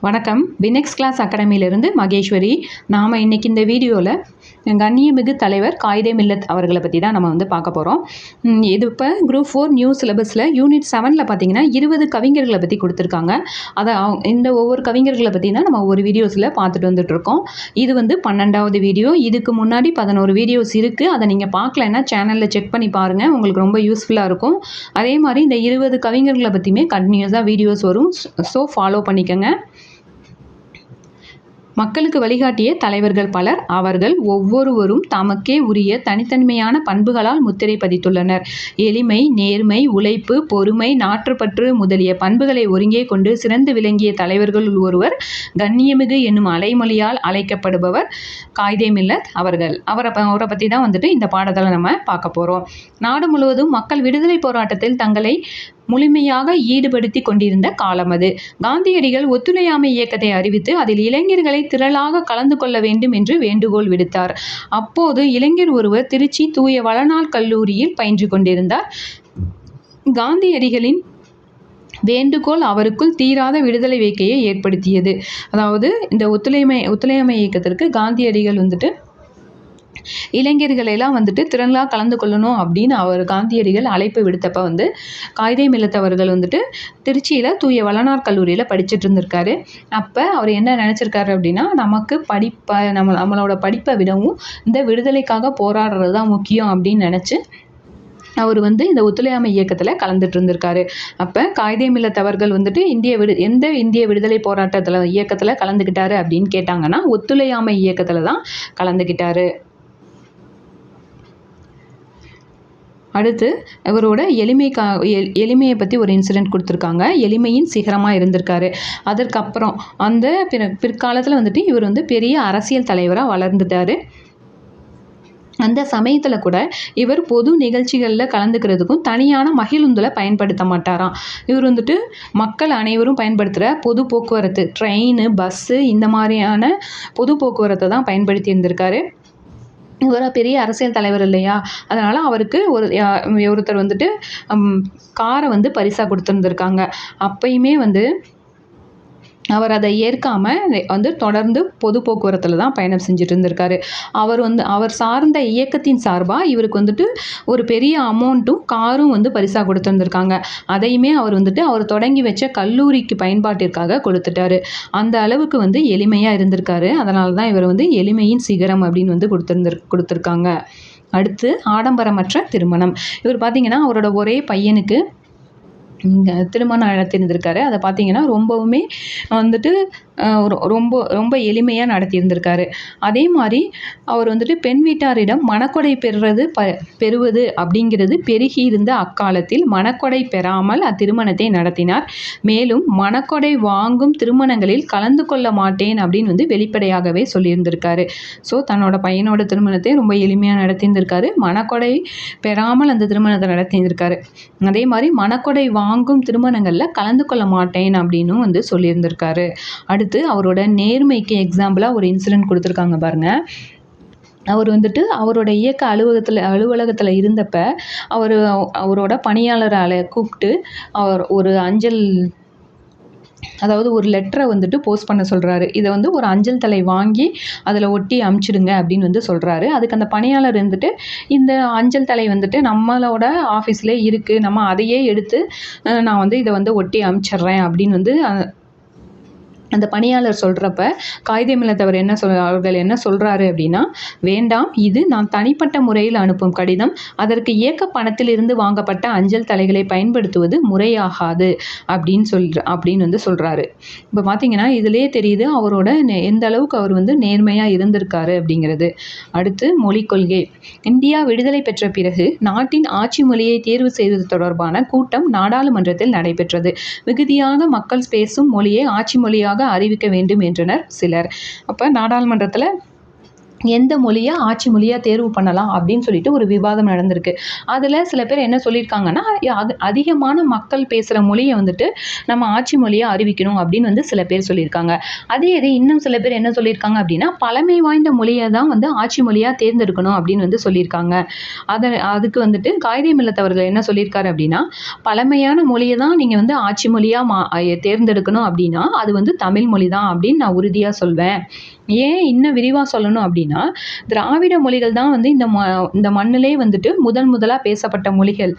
வணக்கம். Vinex Class அகாடமியிலிருந்து மகேஸ்வரி. நாம் இன்னைக்கு இந்த வீடியோவில் கண்ணியமிகு தலைவர் காயிதே மில்லத் அவர்களை பற்றி தான் நம்ம வந்து பார்க்க போகிறோம் இது இப்போ குரூப் ஃபோர் நியூ சிலபஸில் யூனிட் செவனில் பார்த்தீங்கன்னா இருபது கவிஞர்களை பற்றி கொடுத்துருக்காங்க. அதை அவங்க- இந்த ஒவ்வொரு கவிஞர்களை பற்றி தான் நம்ம ஒவ்வொரு வீடியோஸில் பார்த்துட்டு வந்துட்டுருக்கோம் இது வந்து பன்னெண்டாவது வீடியோ இதுக்கு முன்னாடி பதினோரு வீடியோஸ் இருக்குது அதை நீங்கள் பார்க்கலன்னா சேனலில் செக் பண்ணி பாருங்கள் உங்களுக்கு ரொம்ப யூஸ்ஃபுல்லாக இருக்கும். அதே மாதிரி இந்த இருபது கவிஞர்களை பற்றியுமே கண்டினியூஸாக வீடியோஸ் வரும். ஸோ ஃபாலோ பண்ணிக்கோங்க. மக்களுக்கு வழிகாட்டிய தலைவர்கள் பலர் அவர்கள் ஒவ்வொருவரும் தமக்கே உரிய தனித்தன்மையான பண்புகளால் முத்திரை பதித்துள்ளனர். எளிமை நேர்மை உழைப்பு பொறுமை நாற்றுப்பற்று முதலிய பண்புகளை ஒருங்கே கொண்டு சிறந்து விளங்கிய தலைவர்களுள் ஒருவர் கண்ணியமிகு என்னும் அலைமொழியால் அழைக்கப்படுபவர் காய்தே மில்லத் அவர்கள். அவரை ப- அவரை பற்றி தான் வந்துட்டு இந்த பாடத்தில் நம்ம பார்க்க போகிறோம் நாடு முழுவதும் மக்கள் விடுதலை போராட்டத்தில் தங்களை முழுமையாக ஈடுபடுத்தி கொண்டிருந்த காலம் அது. காந்தியடிகள் ஒத்துழையாமை இயக்கத்தை அறிவித்து அதில் இளைஞர்களை திரளாக கலந்து கொள்ள வேண்டும் என்று வேண்டுகோள் விடுத்தார். அப்போது இளைஞர் ஒருவர் திருச்சி தூய வளநாள் கல்லூரியில் பயின்று கொண்டிருந்தார். காந்தியடிகளின் வேண்டுகோள் அவருக்குள் தீராத விடுதலை வேக்கையை ஏற்படுத்தியது. அதாவது இந்த ஒத்துழைமை ஒத்துழையாமை இயக்கத்திற்கு காந்தியடிகள் வந்துட்டு இளைஞர்களெல்லாம் வந்துட்டு திறனாக கலந்து கொள்ளணும் அப்படின்னு அவர் காந்தியடிகள் அழைப்பு விடுத்தப்ப வந்து காயிதே மில்லத்தவர்கள் வந்துட்டு திருச்சியில் தூய வளனார் கல்லூரியில் படிச்சுட்டு இருந்திருக்காரு. அப்போ அவர் என்ன நினச்சிருக்காரு அப்படின்னா நமக்கு படிப்பை நம்ம நம்மளோட படிப்பை விடவும் இந்த விடுதலைக்காக போராடுறது தான் முக்கியம் அப்படின்னு நினச்சி அவர் வந்து இந்த ஒத்துழையாமை இயக்கத்தில் கலந்துட்டு இருந்திருக்காரு. அப்போ காயிதே மில்லத்தவர்கள் வந்துட்டு இந்திய விடு எந்த இந்திய விடுதலை போராட்டத்தில் இயக்கத்தில் கலந்துக்கிட்டாரு அப்படின்னு கேட்டாங்கன்னா ஒத்துழையாமை இயக்கத்தில் தான் கலந்துக்கிட்டாரு. அடுத்து இவரோட எளிமைக்கா எ- எளிமையை பற்றி ஒரு இன்சிடெண்ட் கொடுத்துருக்காங்க. எளிமையின் சிகரமாக இருந்திருக்காரு. அதற்கப்புறம் அந்த பிற பிற்காலத்தில் வந்துட்டு இவர் வந்து பெரிய அரசியல் தலைவராக வளர்ந்துட்டார். அந்த சமயத்தில் கூட இவர் பொது நிகழ்ச்சிகளில் கலந்துக்கிறதுக்கும் தனியான மகிழுந்துல பயன்படுத்த மாட்டாராம். இவர் வந்துட்டு மக்கள் அனைவரும் பயன்படுத்துகிற பொது போக்குவரத்து ட்ரெயின் பஸ்ஸு இந்த மாதிரியான பொது போக்குவரத்தை தான் பயன்படுத்தி இருந்திருக்காரு. இவர் பெரிய அரசியல் தலைவர் இல்லையா? அதனால் அவருக்கு ஒரு ஒருத்தர் வந்துட்டு காரை வந்து பரிசாக கொடுத்துருந்துருக்காங்க. அப்போயுமே வந்து அவர் அதை ஏற்காம வந்து தொடர்ந்து பொது போக்குவரத்தில் தான் பயணம் செஞ்சுட்டு இருந்திருக்காரு அவர் வந்து அவர் சார்ந்த இயக்கத்தின் சார்பாக இவருக்கு வந்துட்டு ஒரு பெரிய அமௌண்ட்டும் காரும் வந்து பரிசாக கொடுத்துருந்துருக்காங்க. அதையுமே அவர் வந்துட்டு அவர் தொடங்கி வச்ச கல்லூரிக்கு பயன்பாட்டிற்காக கொடுத்துட்டாரு. அந்த அளவுக்கு வந்து எளிமையாக இருந்திருக்காரு. அதனால தான் இவர் வந்து எளிமையின் சிகரம் அப்படின்னு வந்து கொடுத்துருந்துரு கொடுத்துருக்காங்க. அடுத்து ஆடம்பரமற்ற திருமணம். இவர் பார்த்தீங்கன்னா அவரோட ஒரே பையனுக்கு இங்க திருமணம் நடத்தியிருந்திருக்காரு அதை பார்த்தீங்கன்னா ரொம்பவுமே வந்துட்டு ரொம்ப ரொம்ப எளிமையாக நடத்தியிருந்திருக்காரு. அதே மாதிரி அவர் வந்துட்டு பெண் வீட்டாரிடம் மணக்கொடை பெறுறது ப பெறுவது அப்படிங்கிறது பெருகி இருந்த அக்காலத்தில் மணக்கொடை பெறாமல் அத்திருமணத்தை நடத்தினார். மேலும் மணக்கொடை வாங்கும் திருமணங்களில் கலந்து கொள்ள மாட்டேன் அப்படின்னு வந்து வெளிப்படையாகவே சொல்லியிருந்திருக்காரு. ஸோ தன்னோட பையனோட திருமணத்தை ரொம்ப எளிமையாக நடத்தியிருந்திருக்காரு. மணக்கொடை பெறாமல் அந்த திருமணத்தை நடத்தியிருந்திருக்காரு. அதே மாதிரி மணக்கொடை வாங்கும் திருமணங்களில் கலந்து கொள்ள மாட்டேன் அப்படின்னும் வந்து சொல்லியிருந்திருக்காரு. அடுத்து அவரோட நேர்மைக்கு எக்ஸாம்பிளாக ஒரு இன்சிடென்ட் கொடுத்துருக்காங்க பாருங்கள் அவர் வந்துட்டு அவரோட இயக்க அலுவலகத்தில் அலுவலகத்தில் இருந்தப்ப அவர் அவரோட பணியாளரால் கூப்பிட்டு அவர் ஒரு அஞ்சல் அதாவது ஒரு லெட்டரை வந்துட்டு போஸ்ட் பண்ண சொல்கிறாரு இதை வந்து ஒரு அஞ்சல் தலை வாங்கி அதில் ஒட்டி அமுச்சிடுங்க அப்படின்னு வந்து சொல்கிறாரு அதுக்கு அந்த பணியாளர் வந்துட்டு இந்த அஞ்சல் தலை வந்துட்டு நம்மளோட ஆஃபீஸ்லேயே இருக்குது நம்ம அதையே எடுத்து நான் வந்து இதை வந்து ஒட்டி அமுச்சிடுறேன் அப்படின்னு வந்து அந்த பணியாளர் சொல்கிறப்ப காகித மில்லத்தவர் என்ன சொல் அவர்கள் என்ன சொல்கிறாரு அப்படின்னா வேண்டாம் இது நான் தனிப்பட்ட முறையில் அனுப்பும் கடிதம். அதற்கு இயக்க பணத்திலிருந்து வாங்கப்பட்ட அஞ்சல் தலைகளை பயன்படுத்துவது முறையாகாது அப்படின்னு சொல்ற அப்படின்னு வந்து சொல்கிறாரு இப்போ பார்த்தீங்கன்னா இதுலேயே தெரியுது அவரோட எந்த அளவுக்கு அவர் வந்து நேர்மையாக இருந்திருக்காரு அப்படிங்கிறது. அடுத்து மொழிக் கொள்கை. இந்தியா விடுதலை பெற்ற பிறகு நாட்டின் ஆட்சி மொழியை தேர்வு செய்வது தொடர்பான கூட்டம் நாடாளுமன்றத்தில் நடைபெற்றது. மிகுதியாக மக்கள் பேசும் மொழியை ஆட்சி மொழியாக அறிவிக்க வேண்டும் என்றனர் சிலர். அப்போ நாடாளுமன்றத்தில் எந்த மொழியை ஆட்சி மொழியாக தேர்வு பண்ணலாம் அப்படின்னு சொல்லிட்டு ஒரு விவாதம் நடந்திருக்கு. அதில் சில பேர் என்ன சொல்லியிருக்காங்கன்னா அது அதிகமான மக்கள் பேசுகிற மொழியை வந்துட்டு நம்ம ஆட்சி மொழியாக அறிவிக்கணும் அப்படின்னு வந்து சில பேர் சொல்லியிருக்காங்க. அதே இது இன்னும் சில பேர் என்ன சொல்லியிருக்காங்க அப்படின்னா பழமை வாய்ந்த மொழியை தான் வந்து ஆட்சி மொழியாக தேர்ந்தெடுக்கணும் அப்படின்னு வந்து சொல்லியிருக்காங்க. அதை அதுக்கு வந்துட்டு காயிதே மில்லத்தவர்கள் என்ன சொல்லியிருக்காரு அப்படின்னா பழமையான மொழியை தான் நீங்கள் வந்து ஆட்சி மொழியாக மா தேர்ந்தெடுக்கணும் அப்படின்னா அது வந்து தமிழ் மொழி தான் அப்படின்னு நான் உறுதியாக சொல்வேன். ஏன் இன்னும் விரிவாக சொல்லணும் அப்படின்னா திராவிட மொழிகள் தான் வந்து இந்த ம இந்த மண்ணிலே வந்துட்டு முதன் முதலாக பேசப்பட்ட மொழிகள்.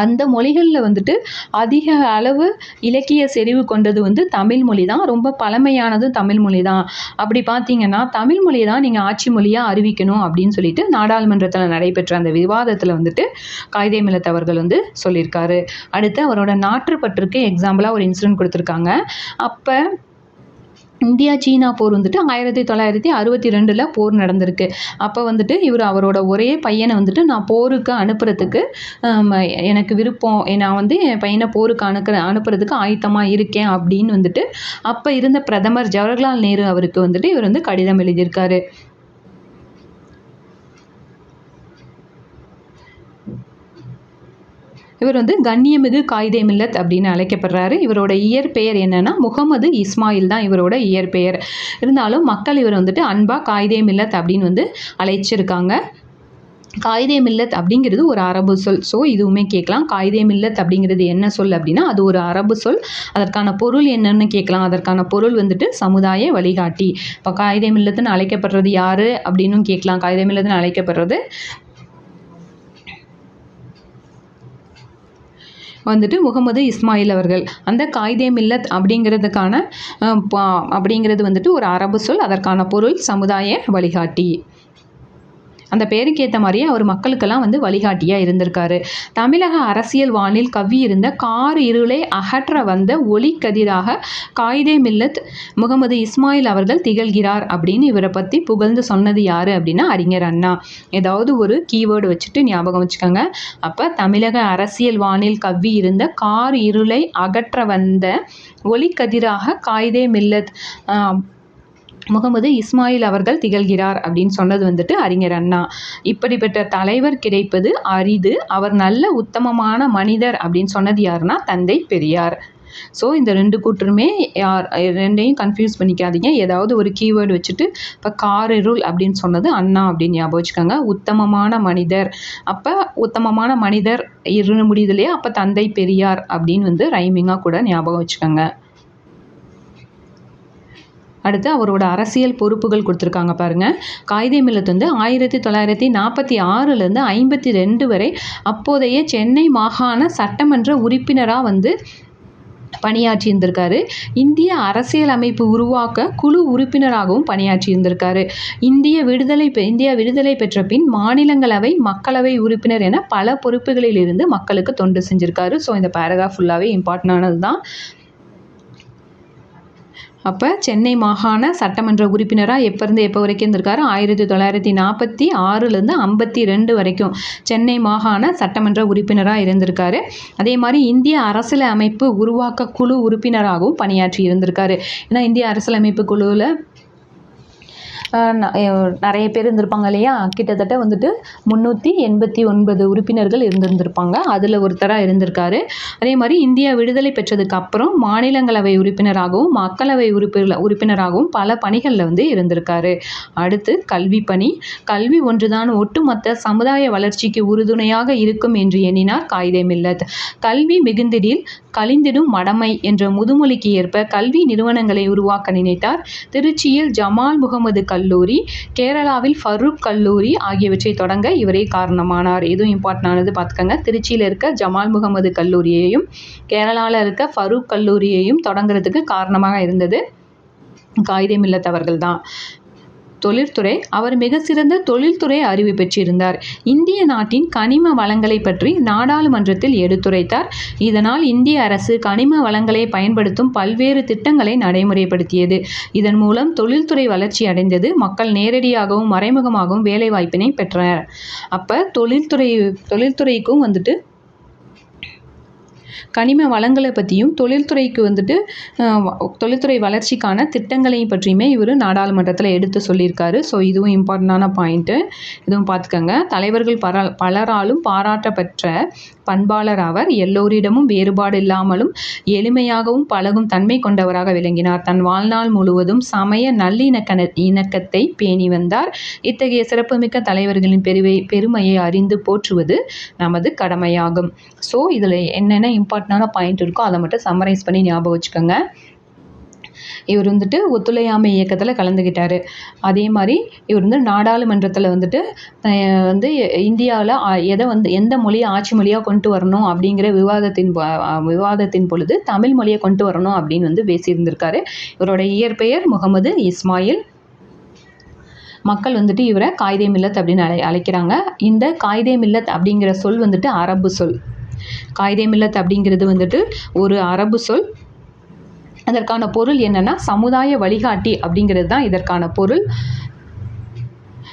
அந்த மொழிகளில் வந்துட்டு அதிக அளவு இலக்கிய செறிவு கொண்டது வந்து தமிழ் மொழி தான். ரொம்ப பழமையானது தமிழ் மொழி தான். அப்படி பார்த்தீங்கன்னா தமிழ் மொழியை தான் நீங்கள் ஆட்சி மொழியாக அறிவிக்கணும் அப்படின்னு சொல்லிட்டு நாடாளுமன்றத்தில் நடைபெற்ற அந்த விவாதத்தில் வந்துட்டு காயிதே மில்லத் அவர்கள் வந்து சொல்லியிருக்காரு. அடுத்து அவரோட நாட்டுப்பற்றுக்கு எக்ஸாம்பிளாக ஒரு இன்சிடென்ட் கொடுத்துருக்காங்க. அப்போ இந்தியா சீனா போர் வந்துட்டு ஆயிரத்தி தொள்ளாயிரத்தி அறுபத்தி ரெண்டில் போர் நடந்திருக்கு. அப்போ வந்துட்டு இவர் அவரோட ஒரே பையனை வந்துட்டு நான் போருக்கு அனுப்புறதுக்கு எனக்கு விருப்பம். நான் வந்து என் பையனை போருக்கு அனுக்கிற அனுப்புறதுக்கு ஆயத்தமாக இருக்கேன் அப்படின்னு வந்துட்டு அப்போ இருந்த பிரதமர் ஜவஹர்லால் நேரு அவருக்கு வந்துட்டு இவர் வந்து கடிதம் எழுதியிருக்காரு. இவர் வந்து கண்ணியமிகு காயிதே மில்லத் அப்படின்னு அழைக்கப்படுறாரு. இவரோட இயற்பெயர் என்னன்னா முகமது இஸ்மாயில் தான் இவரோட இயற்பெயர். இருந்தாலும் மக்கள் இவர் வந்துட்டு அன்பா காயிதே மில்லத் அப்படின்னு வந்து அழைச்சிருக்காங்க. காயிதே மில்லத் அப்படிங்கிறது ஒரு அரபு சொல். ஸோ இதுவுமே கேட்கலாம். காயிதே மில்லத் அப்படிங்கிறது என்ன சொல் அப்படின்னா அது ஒரு அரபு சொல். அதற்கான பொருள் என்னன்னு கேட்கலாம். அதற்கான பொருள் வந்துட்டு சமுதாய வழிகாட்டி. இப்போ காயிதே மில்லத்துன்னு அழைக்கப்படுறது யார் அப்படின்னும் கேட்கலாம். காயிதே மில்லத்துன்னு அழைக்கப்படுறது வந்துட்டு முகமது இஸ்மாயில் அவர்கள். அந்த காய்தே மில்லத் அப்படிங்கிறதுக்கான பா- அப்படிங்கிறது வந்துட்டு ஒரு அரபு சொல் அதற்கான பொருள் சமுதாய வழிகாட்டி. அந்த பேருக்கு ஏற்ற மாதிரியே அவர் மக்களுக்கெல்லாம் வந்து வழிகாட்டியாக இருந்திருக்காரு. தமிழக அரசியல் வானில் கவ்வி இருந்த கார் இருளை அகற்ற வந்த ஒளிக்கதிராக காயிதே மில்லத் முகமது இஸ்மாயில் அவர்கள் திகழ்கிறார் அப்படின்னு இவரை பற்றி புகழ்ந்து சொன்னது யார் அப்படின்னா அறிஞர் அண்ணா. ஏதாவது ஒரு கீவேர்டு வச்சுட்டு ஞாபகம் வச்சுக்கோங்க. அப்போ தமிழக அரசியல் வானில் கவ்வி இருந்த கார் இருளை அகற்ற வந்த ஒளிக்கதிராக காயிதே மில்லத் முகமது இஸ்மாயில் அவர்கள் திகழ்கிறார் அப்படின்னு சொன்னது வந்துட்டு அறிஞர் அண்ணா. இப்படிப்பட்ட தலைவர் கிடைப்பது அரிது. அவர் நல்ல உத்தமமான மனிதர் அப்படின்னு சொன்னது யாருன்னா தந்தை பெரியார். ஸோ இந்த ரெண்டு கூட்டருமே யார் ரெண்டையும் கன்ஃபியூஸ் பண்ணிக்காதீங்க. ஏதாவது ஒரு கீவேர்டு வச்சுட்டு இப்போ காரிருள் அப்படின்னு சொன்னது அண்ணா அப்படின்னு ஞாபகம் வச்சுக்கோங்க. உத்தமமான மனிதர். அப்போ உத்தமமான மனிதர் இரு முடியுது இல்லையா? அப்போ தந்தை பெரியார் அப்படின்னு வந்து ரைமிங்காக கூட ஞாபகம் வச்சுக்கோங்க. அடுத்து அவரோட அரசியல் பொறுப்புகள் கொடுத்துருக்காங்க பாருங்க. காயிதே மில்லத் வந்து ஆயிரத்தி தொள்ளாயிரத்தி நாற்பத்தி ஆறுலேருந்து ஐம்பத்தி ரெண்டு வரை அப்போதைய சென்னை மாகாண சட்டமன்ற உறுப்பினராக வந்து பணியாற்றி இருந்திருக்காரு இந்திய அரசியல் அமைப்பு உருவாக்க குழு உறுப்பினராகவும் பணியாற்றி இருந்திருக்காரு இந்திய விடுதலை பெ- இந்தியா விடுதலை பெற்ற பின் மாநிலங்களவை மக்களவை உறுப்பினர் என பல பொறுப்புகளில் இருந்து மக்களுக்கு தொண்டு செஞ்சிருக்காரு. ஸோ இந்த பேராகிராஃப் ஃபுல்லாகவே இம்பார்ட்டண்டானது தான் அப்போ சென்னை மாகாண சட்டமன்ற உறுப்பினராக எப்போருந்து எப்போ வரைக்கும் இருந்திருக்காரு? ஆயிரத்தி தொள்ளாயிரத்தி நாற்பத்தி ஆறுலேருந்து ஐம்பத்தி ரெண்டு வரைக்கும் சென்னை மாகாண சட்டமன்ற உறுப்பினராக இருந்திருக்காரு. அதே மாதிரி இந்திய அரசியலமைப்பு உருவாக்க குழு உறுப்பினராகவும் பணியாற்றி இருந்திருக்காரு. ஏன்னா இந்திய அரசியலமைப்பு குழுவில் நிறைய பேர் இருந்திருப்பாங்க இல்லையா? கிட்டத்தட்ட வந்துட்டு முந்நூற்றி எண்பத்தி ஒன்பது உறுப்பினர்கள் இருந்திருந்திருப்பாங்க. அதில் ஒருத்தராக இருந்திருக்காரு. அதே மாதிரி இந்தியா விடுதலை பெற்றதுக்கு அப்புறம் மாநிலங்களவை உறுப்பினராகவும் மக்களவை உறுப்பினர் உறுப்பினராகவும் பல பணிகளில் வந்து இருந்திருக்காரு. அடுத்து கல்வி பணி. கல்வி ஒன்றுதான் ஒட்டுமொத்த சமுதாய வளர்ச்சிக்கு உறுதுணையாக இருக்கும் என்று எண்ணினார் காயிதே மில்லத். கல்வி மிகுந்திடில் கலிந்திடும் மடமை என்ற முதுமொழிக்கு ஏற்ப கல்வி நிறுவனங்களை உருவாக்க நினைத்தார். திருச்சியில் ஜமால் முகமது கல்லூரி கேரளாவில் ஃபரூக் கல்லூரி ஆகியவற்றை தொடங்க இவரே காரணமானார். இதுவும் இம்பார்ட்டன்டானது பார்த்துக்கோங்க. திருச்சியில் இருக்க ஜமால் முகமது கல்லூரியையும் கேரளாவில் இருக்க ஃபரூக் கல்லூரியையும் தொடங்குறதுக்கு காரணமாக இருந்தது காயிதே மில்லத் அவர்கள் தான். தொழில்துறை அவர் மிக சிறந்த தொழில்துறை அறிவு பெற்றிருந்தார். இந்திய நாட்டின் கனிம வளங்களை பற்றி நாடாளுமன்றத்தில் எடுத்துரைத்தார். இதனால் இந்திய அரசு கனிம வளங்களை பயன்படுத்தும் பல்வேறு திட்டங்களை நடைமுறைப்படுத்தியது. இதன் மூலம் தொழில்துறை வளர்ச்சி அடைந்தது. மக்கள் நேரடியாகவும் மறைமுகமாகவும் வேலைவாய்ப்பினை பெற்றனர். அப்போ தொழில்துறை தொழில்துறைக்கும் வந்துட்டு கனிம வளங்களை பற்றியும் தொழில்துறைக்கு வந்துட்டு தொழில்துறை வளர்ச்சிக்கான திட்டங்களையும் பற்றியுமே இவர் நாடாளுமன்றத்தில் எடுத்து சொல்லியிருக்காரு. ஸோ இதுவும் இம்பார்ட்டண்டான பாயிண்ட்டு இதுவும் பார்த்துக்கோங்க தலைவர்கள் பர பலராலும் பாராட்டப்பெற்ற பண்பாளர் அவர் எல்லோரிடமும் வேறுபாடு இல்லாமலும் எளிமையாகவும் பழகும் தன்மை கொண்டவராக விளங்கினார். தன் வாழ்நாள் முழுவதும் சமய நல்லிணக்க இணக்கத்தை பேணி வந்தார். இத்தகைய சிறப்புமிக்க தலைவர்களின் பெருவை பெருமையை அறிந்து போற்றுவது நமது கடமையாகும். ஸோ இதில் என்னென்ன இம்பார்ட்டண்டான பாயிண்ட் இருக்கோ அதை மட்டும் சம்மரைஸ் பண்ணி ஞாபகம் வச்சுக்கோங்க. இவர் வந்துட்டு ஒத்துழையாமை இயக்கத்தில் கலந்துக்கிட்டார் அதே மாதிரி இவர் வந்து நாடாளுமன்றத்தில் வந்துட்டு வந்து இந்தியாவில் எதை வந்து எந்த மொழியை ஆட்சி மொழியாக கொண்டு வரணும் அப்படிங்கிற விவாதத்தின் விவாதத்தின் பொழுது தமிழ் மொழியை கொண்டு வரணும் அப்படின்னு வந்து பேசியிருந்திருக்காரு. இவரோட இயற்பெயர் முகமது இஸ்மாயில். மக்கள் வந்துட்டு இவரை காயிதே மில்லத் அப்படின்னு அழை அழைக்கிறாங்க. இந்த காயிதே மில்லத் அப்படிங்கிற சொல் வந்துட்டு அரபு சொல். காயிதே மில்லத் அப்படிங்கிறது வந்துட்டு ஒரு அரபு சொல். அதற்கான பொருள் என்னென்னா சமுதாய வழிகாட்டி அப்படிங்கிறது தான் இதற்கான பொருள்.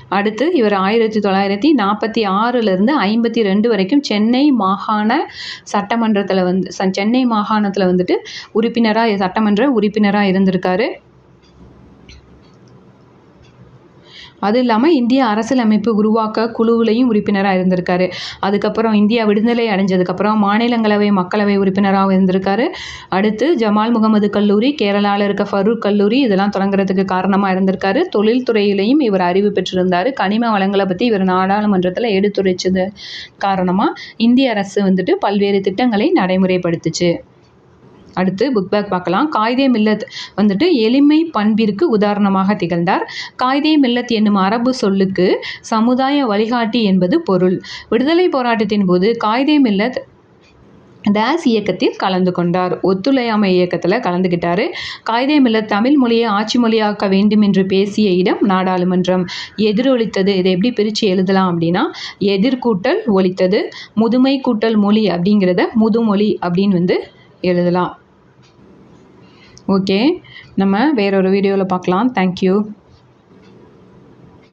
அடுத்து இவர் ஆயிரத்தி தொள்ளாயிரத்தி நாற்பத்தி ஆறுலேருந்து ஐம்பத்தி ரெண்டு வரைக்கும் சென்னை மாகாண சட்டமன்றத்தில் வந்து ச- சென்னை மாகாணத்தில் வந்துட்டு உறுப்பினராக சட்டமன்ற உறுப்பினராக இருந்திருக்காரு. அது இல்லாமல் இந்திய அரசியலமைப்பு உருவாக்க குழுவிலையும் உறுப்பினராக இருந்திருக்காரு. அதுக்கப்புறம் இந்தியா விடுதலை அடைஞ்சதுக்கப்புறம் மாநிலங்களவை மக்களவை உறுப்பினராக இருந்திருக்காரு. அடுத்து ஜமால் முகமது கல்லூரி கேரளாவில் இருக்க ஃபரூக் கல்லூரி இதெல்லாம் தொடங்குறதுக்கு காரணமாக இருந்திருக்காரு. தொழில்துறையிலையும் இவர் அறிவு பெற்றிருந்தார். கனிம வளங்களை பற்றி இவர் நாடாளுமன்றத்தில் எடுத்துரைச்சது காரணமாக இந்திய அரசு வந்துட்டு பல்வேறு திட்டங்களை நடைமுறைப்படுத்துச்சு. அடுத்து புக் பேக் பார்க்கலாம். காய்தே மில்லத் வந்துட்டு எளிமை பண்பிற்கு உதாரணமாக திகழ்ந்தார். காய்தே மில்லத் என்னும் அரபு சொல்லுக்கு சமுதாய வழிகாட்டி என்பது பொருள். விடுதலை போராட்டத்தின் போது காய்தே மில்லத் டேஸ் இயக்கத்தில் கலந்து கொண்டார். ஒத்துழையாமை இயக்கத்தில் கலந்துக்கிட்டார் காயிதே மில்லத் தமிழ் மொழியை ஆட்சி மொழியாக்க வேண்டும் என்று பேசிய இடம் நாடாளுமன்றம். எதிரொலித்தது இதை எப்படி பிரித்து எழுதலாம் அப்படின்னா எதிர்கூட்டல் ஒழித்தது முதுமை கூட்டல் மொழி அப்படிங்கிறத முதுமொழி அப்படின்னு வந்து எழுதலாம். ஓகே நம்ம வேறொரு வீடியோவில் பார்க்கலாம். தேங்க்யூ